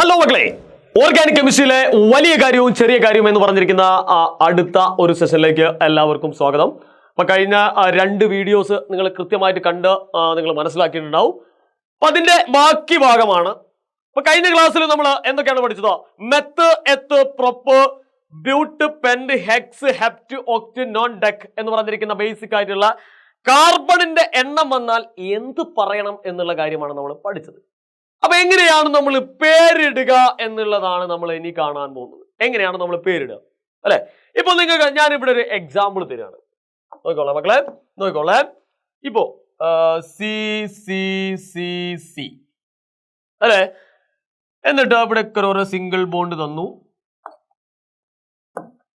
Hello മക്കളെ. Organic കെമിസ്ട്രിയിലെ വലിയ കാര്യവും ചെറിയ കാര്യവും എന്ന് പറഞ്ഞിരിക്കുന്ന അടുത്ത ഒരു സെഷനിലേക്ക് എല്ലാവർക്കും സ്വാഗതം. അപ്പൊ കഴിഞ്ഞ രണ്ട് വീഡിയോസ് നിങ്ങൾ കൃത്യമായിട്ട് കണ്ട് നിങ്ങൾ മനസ്സിലാക്കിയിട്ടുണ്ടാവും. അപ്പൊ അതിന്റെ ബാക്കി ഭാഗമാണ്. അപ്പൊ കഴിഞ്ഞ ക്ലാസ്സിൽ നമ്മൾ എന്തൊക്കെയാണ് പഠിച്ചത്? Meth eth prop but pent hex hept oct non dec എന്ന് പറഞ്ഞിരിക്കുന്ന ബേസിക് ആയിട്ടുള്ള കാർബണിന്റെ എണ്ണം വന്നാൽ എന്ത് പറയണം എന്നുള്ള കാര്യമാണ് നമ്മൾ പഠിച്ചത്. അപ്പൊ എങ്ങനെയാണ് നമ്മൾ പേരിടുക എന്നുള്ളതാണ് നമ്മൾ ഇനി കാണാൻ പോകുന്നത്. എങ്ങനെയാണ് നമ്മൾ പേരിടുക? അല്ലെ? ഇപ്പൊ നിങ്ങൾക്ക് ഞാൻ ഇവിടെ ഒരു എക്സാമ്പിൾ തരികയാണ് നോക്കിക്കോളാം മക്കളെ നോക്കിക്കോളെ. ഇപ്പോ സി സി സി സി. അല്ലെ? എന്നിട്ട് ഇവിടെ ഓരോ സിംഗിൾ ബോണ്ട് തന്നു.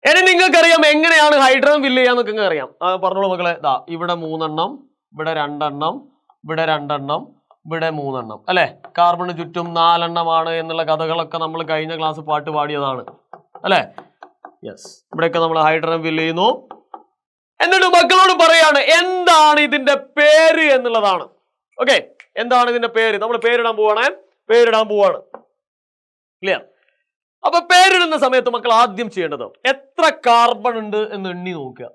ഇനി നിങ്ങൾക്കറിയാം എങ്ങനെയാണ് ഹൈഡ്രജൻ ഫില്ല് ചെയ്യാന്നൊക്കെ നിങ്ങൾക്ക് അറിയാം പറഞ്ഞോളൂ മക്കളെ. ദാ ഇവിടെ മൂന്നെണ്ണം ഇവിടെ രണ്ടെണ്ണം ഇവിടെ രണ്ടെണ്ണം ഇവിടെ മൂന്നെണ്ണം. അല്ലെ? കാർബണിന് ചുറ്റും നാലെണ്ണമാണ് എന്നുള്ള കഥകളൊക്കെ നമ്മൾ കഴിഞ്ഞ ക്ലാസ് പാട്ട് പാടിയതാണ്. അല്ലെ? യെസ് ഇവിടെയൊക്കെ നമ്മൾ ഹൈഡ്രജൻ ഫില്ല് ചെയ്യുന്നു. എന്നിട്ട് മക്കളോട് പറയാണ് എന്താണ് ഇതിന്റെ പേര് എന്നുള്ളതാണ്. ഓക്കെ എന്താണ് ഇതിന്റെ പേര്? നമ്മൾ പേരിടാൻ പോവാണേ. പേരിടാൻ പോവാണ്. ക്ലിയർ അപ്പൊ പേരിടുന്ന സമയത്ത് മക്കൾ ആദ്യം ചെയ്യേണ്ടത് എത്ര കാർബൺ ഉണ്ട് എന്ന് എണ്ണി നോക്കുക.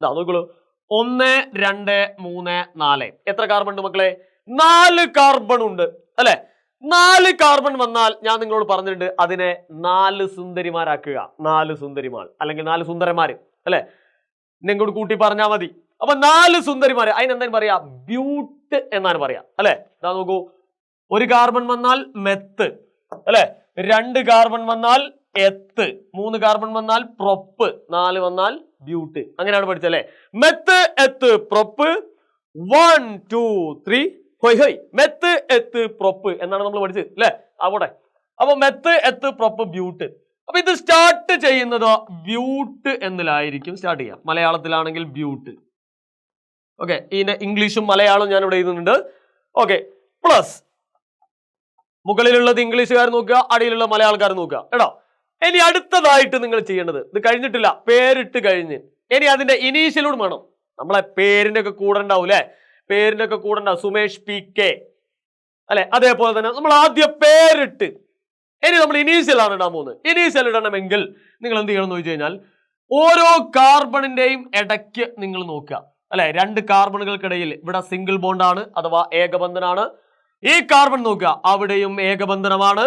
ഇതാ നോക്കുള്ളൂ ഒന്ന് രണ്ട് മൂന്ന് നാല്. എത്ര കാർബൺ ഉണ്ട് മക്കളെ? നാല് കാർബൺ ഉണ്ട് അല്ലെ? നാല് കാർബൺ വന്നാൽ ഞാൻ നിങ്ങളോട് പറഞ്ഞിട്ടുണ്ട് അതിനെ നാല് സുന്ദരിമാരാക്കുക. നാല് സുന്ദരിമാർ അല്ലെങ്കിൽ നാല് സുന്ദരന്മാര് അല്ലെ? നിങ്ങളോട് കൂട്ടി പറഞ്ഞാൽ മതി. അപ്പൊ നാല് സുന്ദരിമാര് അതിനെന്താ പറയാ? ബ്യൂട്ട് എന്നാണ് പറയാ അല്ലെ? ഇതാ നോക്കൂ. ഒരു കാർബൺ വന്നാൽ മെത്ത് അല്ലെ? രണ്ട് കാർബൺ വന്നാൽ എത്ത് മൂന്ന് കാർബൺ വന്നാൽ പ്രൊപ്പ് നാല് വന്നാൽ ബ്യൂട്ട് അങ്ങനെയാണ് പഠിച്ചല്ലേ meth eth prop one two three ഹൊയ് ഹൊയ് മെത്ത് എത്ത് പ്രൊപ്പ് എന്നാണ് നമ്മൾ പഠിച്ചത് അല്ലേ അവിടെ അപ്പൊ മെത്ത് എത്ത് പ്രൊപ്പ് ബ്യൂട്ട്. അപ്പൊ ഇത് സ്റ്റാർട്ട് ചെയ്യുന്നത് ബ്യൂട്ട് എന്നിലായിരിക്കും സ്റ്റാർട്ട് ചെയ്യാം മലയാളത്തിലാണെങ്കിൽ ബ്യൂട്ട്. ഓക്കെ ഇതിന്റെ ഇംഗ്ലീഷും മലയാളവും ഞാൻ ഇവിടെ എഴുതുന്നുണ്ട്. Okay plus. മുകളിലുള്ളത് ഇംഗ്ലീഷുകാർ നോക്കുക അടിയിലുള്ള മലയാളക്കാർ നോക്കുക കേട്ടോ? ഇനി അടുത്തതായിട്ട് നിങ്ങൾ ചെയ്യേണ്ടത് ഇത് കഴിഞ്ഞിട്ടില്ല പേരിട്ട് കഴിഞ്ഞ്. ഇനി അതിന്റെ ഇനീഷ്യലൂടെ വേണം. നമ്മളെ പേരിന്റെ ഒക്കെ കൂടെ ഉണ്ടാവും അല്ലെ പേരിന്റെ ഒക്കെ കൂടണ്ട. Sumesh P K. അല്ലെ? അതേപോലെ തന്നെ നമ്മൾ ആദ്യ പേരിട്ട്. ഇനി നമ്മൾ ഇനീഷ്യൽ ആണ് ഇടാൻ പോകുന്നത്. ഇനീഷ്യൽ ഇടണമെങ്കിൽ നിങ്ങൾ എന്ത് ചെയ്യണം എന്ന് ചോദിച്ചു കഴിഞ്ഞാൽ ഓരോ കാർബണിന്റെയും ഇടയ്ക്ക് നിങ്ങൾ നോക്കുക. അല്ലെ? രണ്ട് കാർബണുകൾക്കിടയിൽ ഇവിടെ സിംഗിൾ ബോണ്ടാണ് അഥവാ ഏകബന്ധനാണ്. ഈ കാർബൺ നോക്കുക. അവിടെയും ഏകബന്ധനമാണ്.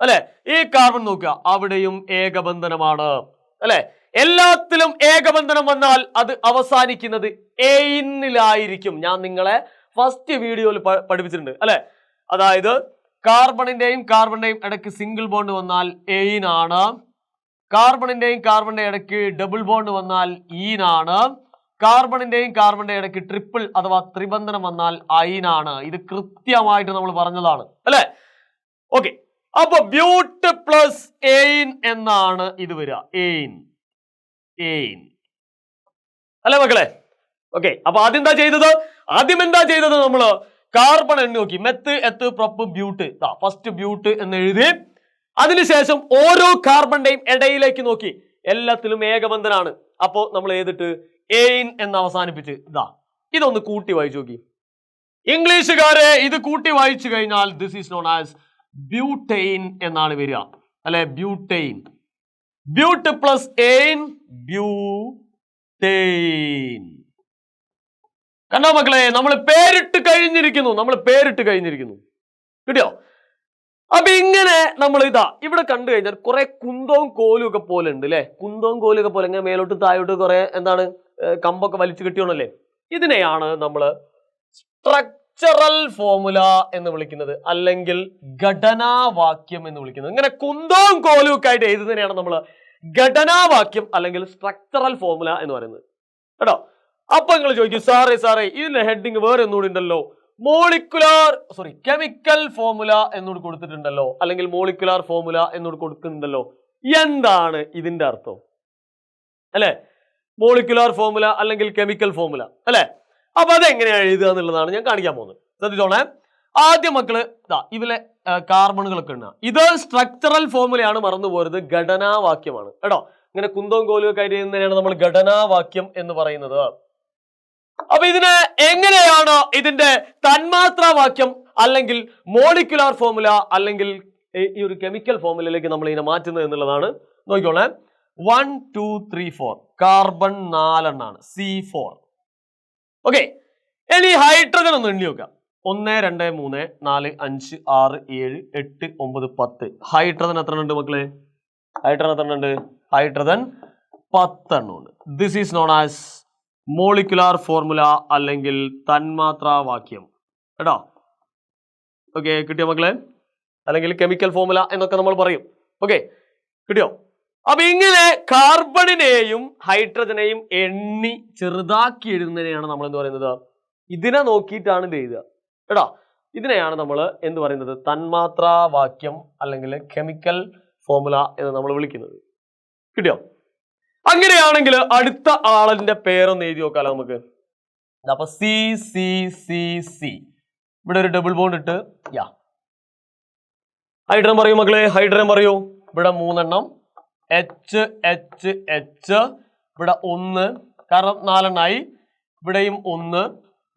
അല്ലെ? ഈ കാർബൺ നോക്കുക. അവിടെയും ഏകബന്ധനമാണ്. അല്ലെ? എല്ലാത്തിലും ഏകബന്ധനം വന്നാൽ അത് അവസാനിക്കുന്നത് എയിനിലായിരിക്കും ഞാൻ നിങ്ങളെ ഫസ്റ്റ് വീഡിയോയിൽ പഠിപ്പിച്ചിട്ടുണ്ട്. അല്ലെ? അതായത് കാർബണിന്റെയും കാർബണിന്റെയും ഇടയ്ക്ക് സിംഗിൾ ബോണ്ട് വന്നാൽ എയിനാണ് കാർബണിന്റെയും കാർബണിന്റെ ഇടയ്ക്ക് ഡബിൾ ബോണ്ട് വന്നാൽ ഈനാണ്. കാർബണിന്റെയും കാർബണിന്റെ ഇടയ്ക്ക് ട്രിപ്പിൾ അഥവാ ത്രിബന്ധനം വന്നാൽ അയിനാണ് ഇത് കൃത്യമായിട്ട് നമ്മൾ പറഞ്ഞതാണ്. അല്ലെ? ഓക്കെ അപ്പൊ ബ്യൂട്ട് പ്ലസ് എയിൻ എന്നാണ് ഇത് വരിക. എയിൻ എയിൻ അല്ലെ മക്കളെ? ഓക്കെ അപ്പൊ ആദ്യം എന്താ ചെയ്തത്? ആദ്യം എന്താ ചെയ്തത് നമ്മൾ? കാർബൺ എണ്ണി നോക്കി. മെത്ത് എത്ത് പ്രൊപ്പ് ബ്യൂട്ട് ഫസ്റ്റ് ബ്യൂട്ട് എന്ന് എഴുതി. അതിനുശേഷം ഓരോ കാർബണിന്റെയും ഇടയിലേക്ക് നോക്കി. എല്ലാത്തിലും ഏകബന്ധനാണ്. അപ്പോ നമ്മൾ ഏതിട്ട്? എയിൻ എന്ന് അവസാനിപ്പിച്ച്. ഇതാ ഇതൊന്ന് കൂട്ടി വായിച്ചു നോക്കി. ഇംഗ്ലീഷുകാരെ ഇത് കൂട്ടി വായിച്ചു കഴിഞ്ഞാൽ this is known as butane എന്നാണ് വരിക. അല്ലെ? Butane but plus ane butane കണ്ടോ മക്കളെ നമ്മൾ പേരിട്ട് കഴിഞ്ഞിരിക്കുന്നു നമ്മൾ പേരിട്ട് കഴിഞ്ഞിരിക്കുന്നു. കിട്ടിയോ? അപ്പൊ ഇങ്ങനെ നമ്മൾ ഇതാ ഇവിടെ കണ്ടു കഴിഞ്ഞാൽ കുറെ കുന്തവും കോലും ഒക്കെ പോലെ ഉണ്ട് അല്ലെ കുന്തവും കോലും ഒക്കെ പോലെ ഇങ്ങനെ മേലോട്ട് താഴോട്ട് കുറെ എന്താണ് കമ്പൊക്കെ വലിച്ചു കിട്ടിയോണല്ലേ? ഇതിനെയാണ് നമ്മൾ സ്ട്രക്ചറൽ ഫോമുല എന്ന് വിളിക്കുന്നത് അല്ലെങ്കിൽ ഘടനാവാക്യം എന്ന് വിളിക്കുന്നത്. ഇങ്ങനെ കുന്തവും കോലും ഒക്കെ ആയിട്ട് എഴുതുന്നതിനെയാണ് നമ്മൾ ഘടനാവാക്യം അല്ലെങ്കിൽ സ്ട്രക്ചറൽ ഫോർമുല എന്ന് പറയുന്നത്. കേട്ടോ? അപ്പൊ നിങ്ങൾ ചോദിക്കും സാറേ സാറേ ഇതിന്റെ ഹെഡിങ് വേറെ ഒന്നുകൂടി ഉണ്ടല്ലോ. മോളിക്കുലാർ സോറി കെമിക്കൽ ഫോർമുല എന്നോട് കൊടുത്തിട്ടുണ്ടല്ലോ. അല്ലെങ്കിൽ മോളിക്കുലാർ ഫോർമുല എന്നോട് കൊടുക്കുന്നുണ്ടല്ലോ എന്താണ് ഇതിന്റെ അർത്ഥം? അല്ലെ? മോളിക്കുലാർ ഫോർമുല അല്ലെങ്കിൽ കെമിക്കൽ ഫോർമുല അല്ലെ? അപ്പൊ അതെങ്ങനെയാണ് എഴുതുക എന്നുള്ളതാണ് ഞാൻ കാണിക്കാൻ പോകുന്നത്. ശ്രദ്ധിച്ചോണേ ആദ്യം മക്കൾ ഇതാ കാർബണുകളൊക്കെ ഉണ്ട് ഇത് സ്ട്രക്ചറൽ ഫോമുലയാണ് മറന്നു പോരുത് ഘടനാവാക്യമാണ്. കേട്ടോ ഇങ്ങനെ കുന്തവും കോലും ഒക്കെ എഴുതുന്നതിനാണ് നമ്മൾ ഘടനാവാക്യം എന്ന് പറയുന്നത്. അപ്പൊ ഇതിന് എങ്ങനെയാണ് ഇതിന്റെ തന്മാത്രാവാക്യം അല്ലെങ്കിൽ മോളിക്കുലാർ ഫോമുല അല്ലെങ്കിൽ ഈ ഒരു കെമിക്കൽ ഫോമുലയിലേക്ക് നമ്മൾ ഇതിനെ മാറ്റുന്നത് എന്നുള്ളതാണ്. നോക്കിക്കോളെ. One two three four carbon നാലെണ്ണാണ്. C four okay ഇനി ഹൈഡ്രജൻ ഒന്ന് എണ്ണി നോക്കാം. ഒന്ന് രണ്ട് മൂന്ന് നാല് അഞ്ച് ആറ് ഏഴ് എട്ട് ഒമ്പത് പത്ത്. ഹൈഡ്രജൻ എത്ര ഉണ്ട് മക്കളെ? ഹൈഡ്രജൻ എത്ര ഉണ്ട്? ഹൈഡ്രജൻ പത്തെണ്ണം ഉണ്ട് this is known as molecular formula അല്ലെങ്കിൽ തന്മാത്രാവാക്യം. കേട്ടോ? ഓക്കെ കിട്ടിയോ മക്കളെ? അല്ലെങ്കിൽ കെമിക്കൽ ഫോർമുല എന്നൊക്കെ നമ്മൾ പറയും. ഓക്കെ കിട്ടിയോ? അപ്പൊ ഇങ്ങനെ കാർബണിനെയും ഹൈഡ്രജനെയും എണ്ണി ചെറുതാക്കി എഴുതുന്നതിനെയാണ് നമ്മൾ എന്ന് പറയുന്നത്? ഇതിനെ നോക്കിയിട്ടാണ് ഇത് എഴുതുക. കേട്ടോ ഇതിനെയാണ് നമ്മൾ എന്ത് പറയുന്നത്? തന്മാത്രാവാക്യം അല്ലെങ്കിൽ കെമിക്കൽ ഫോർമുല എന്ന് നമ്മൾ വിളിക്കുന്നത്. കിട്ടിയോ? അങ്ങനെയാണെങ്കിൽ അടുത്ത ആളിന്റെ പേരൊന്ന് എഴുതി നോക്കാലോ നമുക്ക്. അപ്പൊ സി സി സി സി ഇവിടെ ഒരു ഡബിൾ ബോണ്ട് ഇട്ട് യാ. ഹൈഡ്രൻ പറയൂ മക്കളെ ഹൈഡ്രൻ പറയൂ. ഇവിടെ മൂന്നെണ്ണം. എച്ച് എച്ച് എച്ച് ഇവിടെ ഒന്ന്. കാരണം നാലെണ്ണായി. ഇവിടെയും ഒന്ന്.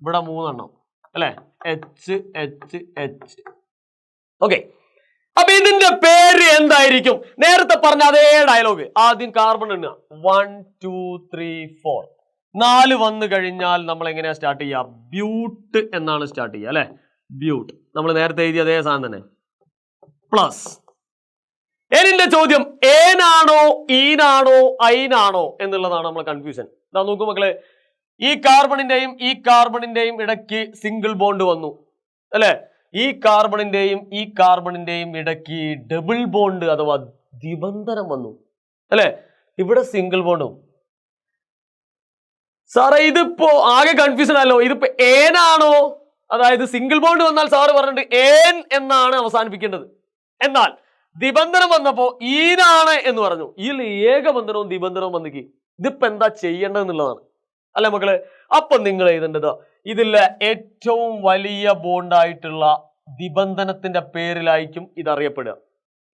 ഇവിടെ മൂന്നെണ്ണം. അല്ലെ? എച്ച് എച്ച് എച്ച് ഓക്കെ അപ്പൊ ഇതിന്റെ പേര് എന്തായിരിക്കും? നേരത്തെ പറഞ്ഞ അതേ ഡയലോഗ് ആദ്യം കാർബൺ എണ്ണുക വൺ ടു ത്രീ ഫോർ നാല് വന്നു കഴിഞ്ഞാൽ നമ്മൾ എങ്ങനെയാ സ്റ്റാർട്ട് ചെയ്യുക? ബ്യൂട്ട് എന്നാണ് സ്റ്റാർട്ട് ചെയ്യുക അല്ലെ? ബ്യൂട്ട് നമ്മൾ നേരത്തെ എഴുതിയ അതേ സാധനം തന്നെ. പ്ലസ് എനിന്റെ ചോദ്യം ഏനാണോ ഈനാണോ ഐനാണോ എന്നുള്ളതാണ് നമ്മൾ കൺഫ്യൂഷൻ ഇതാ നോക്കൂ മക്കളെ. ഈ കാർബണിന്റെയും ഈ കാർബണിന്റെയും ഇടയ്ക്ക് സിംഗിൾ ബോണ്ട് വന്നു. അല്ലെ? ഈ കാർബണിന്റെയും ഈ കാർബണിന്റെയും ഇടയ്ക്ക് ഡബിൾ ബോണ്ട് അഥവാ ദിബന്ധനം വന്നു. അല്ലെ? ഇവിടെ സിംഗിൾ ബോണ്ടും. സാറേ ഇതിപ്പോ ആകെ കൺഫ്യൂഷൻ അല്ലോ ഇതിപ്പോ ഏനാണോ അതായത് സിംഗിൾ ബോണ്ട് വന്നാൽ സാറ് പറഞ്ഞിട്ട് ഏൻ എന്നാണ് അവസാനിപ്പിക്കേണ്ടത്. എന്നാൽ ദിബന്ധനം വന്നപ്പോ ഈനാണ് എന്ന് പറഞ്ഞു. ഇതിൽ ഏകബന്ധനവും ദിബന്ധനവും വന്നിക്ക്. ഇതിപ്പോ എന്താ ചെയ്യേണ്ടതെന്നുള്ളതാണ്. അല്ലെ മക്കളെ? അപ്പൊ നിങ്ങൾ എഴുതേണ്ടത് ഇതിലെ ഏറ്റവും വലിയ ബോണ്ടായിട്ടുള്ള നിബന്ധനത്തിന്റെ പേരിലായിരിക്കും ഇത് അറിയപ്പെടുക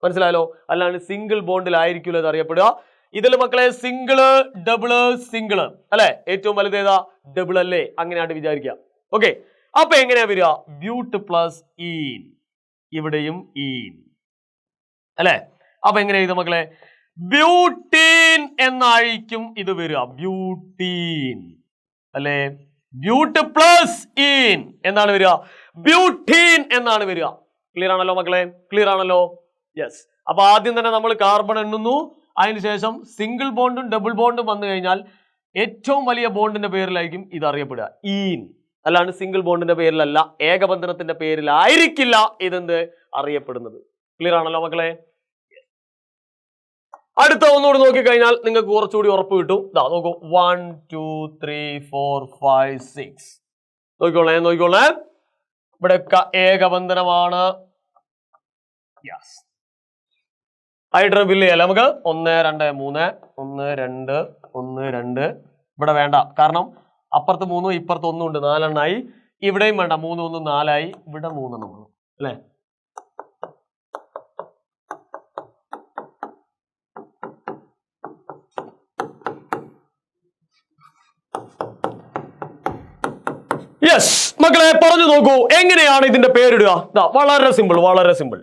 മനസ്സിലായല്ലോ? അല്ലാണ്ട് സിംഗിൾ ബോണ്ടിലായിരിക്കുമല്ലോ ഇത് അറിയപ്പെടുക ഇതിൽ മക്കളെ സിംഗിൾ ഡബിൾ സിംഗിൾ അല്ലെ? ഏറ്റവും വലുത് ഏതാ? ഡബിൾ അല്ലേ? അങ്ങനെയായിട്ട് വിചാരിക്കുക. ഓക്കെ അപ്പൊ എങ്ങനെയാ വരിക? ബ്യൂട്ട് പ്ലസ് ഈൻ ഇവിടെയും ഈൻ അല്ലെ? അപ്പൊ എങ്ങനെ എഴുതും മക്കളെ? ബ്യൂട്ടീൻ എന്നായിരിക്കും ഇത് വരിക. ബ്യൂട്ടീൻ അല്ലെ? ബ്യൂട്ട് പ്ലസ് ഈൻ എന്നാണ് വരിക. ബ്യൂട്ടീൻ എന്നാണ് വരിക. ക്ലിയർ ആണല്ലോ മക്കളെ? ക്ലിയർ ആണല്ലോ? യെസ് അപ്പൊ ആദ്യം തന്നെ നമ്മൾ കാർബൺ എണ്ണുന്നു. അതിനുശേഷം സിംഗിൾ ബോണ്ടും ഡബിൾ ബോണ്ടും വന്നു കഴിഞ്ഞാൽ ഏറ്റവും വലിയ ബോണ്ടിന്റെ പേരിലായിരിക്കും ഇത് അറിയപ്പെടുക. ഈൻ അല്ലാണ്ട് സിംഗിൾ ബോണ്ടിന്റെ പേരിലല്ല. ഏകബന്ധനത്തിന്റെ പേരിലായിരിക്കില്ല ഇതെന്ത്? അറിയപ്പെടുന്നത്. ക്ലിയർ ആണല്ലോ മക്കളെ? അടുത്ത ഒന്നുകൂടി നോക്കിക്കഴിഞ്ഞാൽ നിങ്ങൾക്ക് കുറച്ചുകൂടി ഉറപ്പ് കിട്ടും. ഇതാ നോക്കൂ. One two three four five six നോക്കിക്കോളേ നോക്കിക്കോളേ. ഇവിടെയൊക്കെ ഏകബന്ധനമാണ്. യെസ് ബില്ല് ചെയ്യാം നമുക്ക്? ഒന്ന് രണ്ട് മൂന്ന്. ഒന്ന് രണ്ട് ഒന്ന് രണ്ട്. ഇവിടെ വേണ്ട. കാരണം അപ്പുറത്ത് മൂന്നും ഇപ്പുറത്ത് ഒന്നും ഉണ്ട്. നാലെണ്ണായി. ഇവിടെയും വേണ്ട. മൂന്ന് ഒന്ന് നാലായി. ഇവിടെ മൂന്നെണ്ണം അല്ലേ? യെസ് മക്കളെ പറഞ്ഞു നോക്കൂ എങ്ങനെയാണ് ഇതിന്റെ പേരിടുക? വളരെ സിമ്പിൾ വളരെ സിമ്പിൾ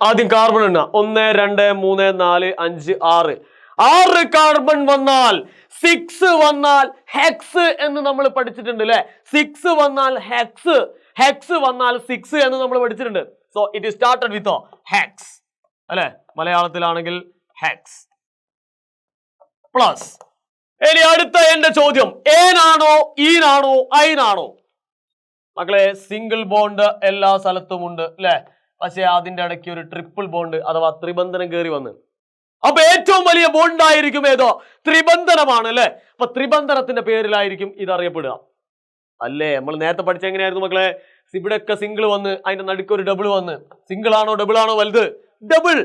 ആദ്യം കാർബൺ എണ്ണ ഒന്ന് രണ്ട് മൂന്ന് നാല് അഞ്ച് ആറ്. ആറ് കാർബൺ വന്നാൽ സിക്സ് വന്നാൽ ഹെക്സ് എന്ന് നമ്മൾ പഠിച്ചിട്ടുണ്ട് അല്ലെ സിക്സ് വന്നാൽ ഹെക്സ് ഹെക്സ് വന്നാൽ സിക്സ് എന്ന് നമ്മൾ പഠിച്ചിട്ടുണ്ട്. So it is started with hex അല്ലെ? മലയാളത്തിലാണെങ്കിൽ ഹെക്സ് പ്ലസ് ഇനി അടുത്ത എന്റെ ചോദ്യം. ഏനാണോ ഈനാണോ ഐനാണോ മക്കളെ സിംഗിൾ ബോണ്ട് എല്ലാ സ്ഥലത്തും ഉണ്ട് അല്ലെ? പക്ഷെ അതിന്റെ ഇടയ്ക്ക് ഒരു ട്രിപ്പിൾ ബോണ്ട് അഥവാ ത്രിബന്ധനം കയറി വന്ന്. അപ്പൊ ഏറ്റവും വലിയ ബോണ്ട് ആയിരിക്കും ഏതോ? ത്രിബന്ധനമാണ് അല്ലെ? അപ്പൊ ത്രിബന്ധനത്തിന്റെ പേരിലായിരിക്കും ഇത് അറിയപ്പെടുക അല്ലേ? നമ്മൾ നേരത്തെ പഠിച്ച എങ്ങനെയായിരുന്നു മക്കളെ? ഇവിടെയൊക്കെ സിംഗിൾ വന്ന് അതിന്റെ നടുക്ക് ഒരു ഡബിൾ വന്ന്. സിംഗിൾ ആണോ ഡബിൾ ആണോ വലുത്? ഡബിൾ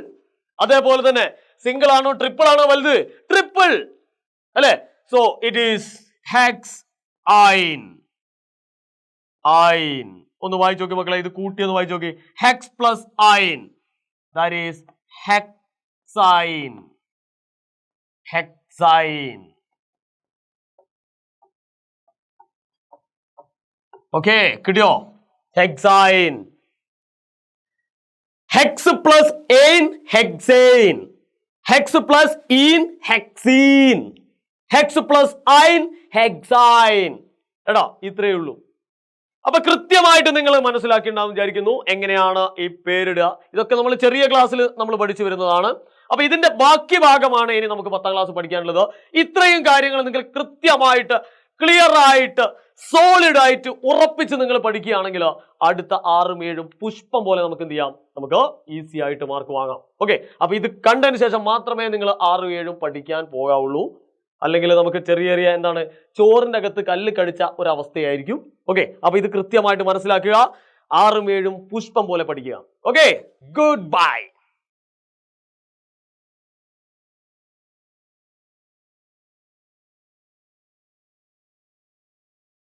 അതേപോലെ തന്നെ സിംഗിൾ ആണോ ട്രിപ്പിൾ ആണോ വലുത്? ട്രിപ്പിൾ അല്ലെ? So it is hex ane ane ഒന്ന് വായിച്ചു നോക്കി മക്കളെ ഇത് കൂട്ടി ഒന്ന് വായിച്ചു നോക്കി. Hex plus ane that is hexane hexane okay കിട്ടിയോ? Hexane hex plus ane hexane hex plus ene hexene hex plus ane hexane എടാ ഇത്രയേ ഉള്ളൂ. അപ്പൊ കൃത്യമായിട്ട് നിങ്ങൾ മനസ്സിലാക്കിയിട്ടുണ്ടാവും വിചാരിക്കുന്നു. എങ്ങനെയാണ് ഈ പേരിടുക? ഇതൊക്കെ നമ്മൾ ചെറിയ ക്ലാസ്സിൽ നമ്മൾ പഠിച്ചു വരുന്നതാണ്. അപ്പൊ ഇതിന്റെ ബാക്കി ഭാഗമാണ് ഇനി നമുക്ക് പത്താം ക്ലാസ് പഠിക്കാനുള്ളത്. ഇത്രയും കാര്യങ്ങൾ നിങ്ങൾ കൃത്യമായിട്ട് ക്ലിയർ ആയിട്ട് സോളിഡ് ആയിട്ട് ഉറപ്പിച്ച് നിങ്ങൾ പഠിക്കുകയാണെങ്കിൽ അടുത്ത ആറും ഏഴും പുഷ്പം പോലെ നമുക്ക് എന്ത് ചെയ്യാം? നമുക്ക് ഈസി ആയിട്ട് മാർക്ക് വാങ്ങാം. ഓക്കെ അപ്പൊ ഇത് കണ്ടതിന് ശേഷം മാത്രമേ നിങ്ങൾ ആറും ഏഴും പഠിക്കാൻ പോകാവുള്ളൂ. അല്ലെങ്കിൽ നമുക്ക് ചെറിയ ചെറിയ എന്താണ് ചോറിന്റെ അകത്ത് കല്ല് കടിച്ച ഒരു അവസ്ഥയായിരിക്കും ഓക്കെ അപ്പൊ ഇത് കൃത്യമായിട്ട് മനസ്സിലാക്കുക. ആറും ഏഴും പുഷ്പം പോലെ പഠിക്കുക. Okay good bye